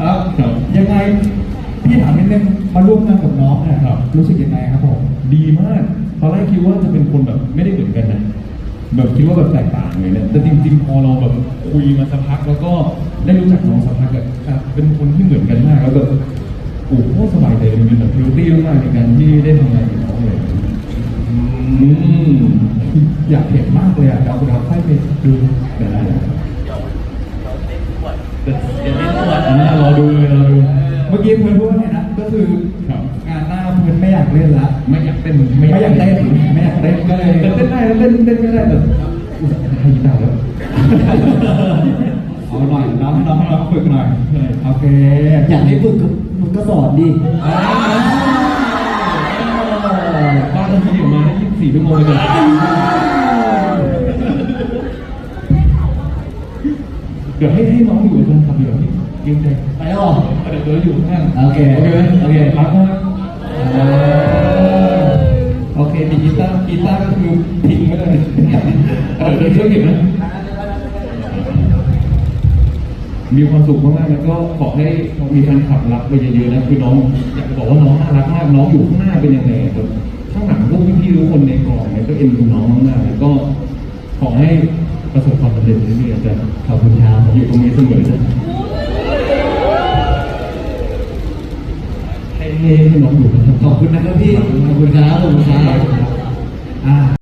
ครับครับยังไงพี่ถามนิดนึงมาร่วมงานกับน้องเนี่ยครับ รู้สึกยังไงครับผมดีมากตอนแรกคิดว่าจะเป็นคนแบบไม่ได้เหมือนกันนะแบบคิดว่าแบบแตกต่างเลยเนี่ยแต่จริงๆพอเราแบบคุยมาสักพักแล้วก็ได้รู้จักน้องสักพักอะครับเป็นคนที่เหมือนกันมากแล้วก็โอ้โหสบายใจมันเป็นแบบพิวตี้มากๆในการที่ได้ทำงานกับน้องเลยอืมอยากเห็นมากเลยอะเราเราค่อยไปดูแต่ได้แต่เดี๋ยวไม่ตรวจอ่ารอ ดูเลยรอดู เมื่อกี้เพื่อนพูดว่าไงนะก็คือครับ งานหน้าเพื่อนไม่อยากเล่นละไม่อยากเต้นไม่อยากเต้นไม่อยากเต้นก็เลยแต่เต้นได้แล้วเต้นเต้นไม่ได้แต่อุตส่าห์ให้กีตาร์แล้วเอาหน่อยน้องน้องน้องฝึกหน่อยใช่โอเคอยากให้ฝึกก็มึงก็สอนดิอ่าบ้านเราทีเดียวมาได้24ชั่วโมงเลย เดี๋ยวให้ให้น้องอยู่กับแฟนคลับเดี๋ยวพี่ยืมใจไปแล้วเหรอเดี๋ยวเดี๋ยวอยู่ข้างๆโอเคโอเคไหมโอเค รักมากอ่าโอเคมีกีตาร์กีตาร์ก็คือทิ้งไว้เลยเออเดี๋ยวช่วยเก็บนะ มีความสุขมากๆแล้วก็ขอให้มีแฟนคลับรักไปเยอะๆนะคือน้องอยากจะบอกว่าน้องน่ารักมากน้องอยู่ข้างหน้าเป็นยังไงแบบข้างหลังพวกพี่ๆทุกคนในกองเนี่ยก็เอ็นดูน้องมากๆแล้วก็ขอให้ ประสบความสำเร็จเรื่อยจจะขอบคุณครับอยู่ตรงนี้เสมอจะให้ให้น้องอยู่ขอบคุณนะครับพี่ขอบคุณครับขอบคุณครับา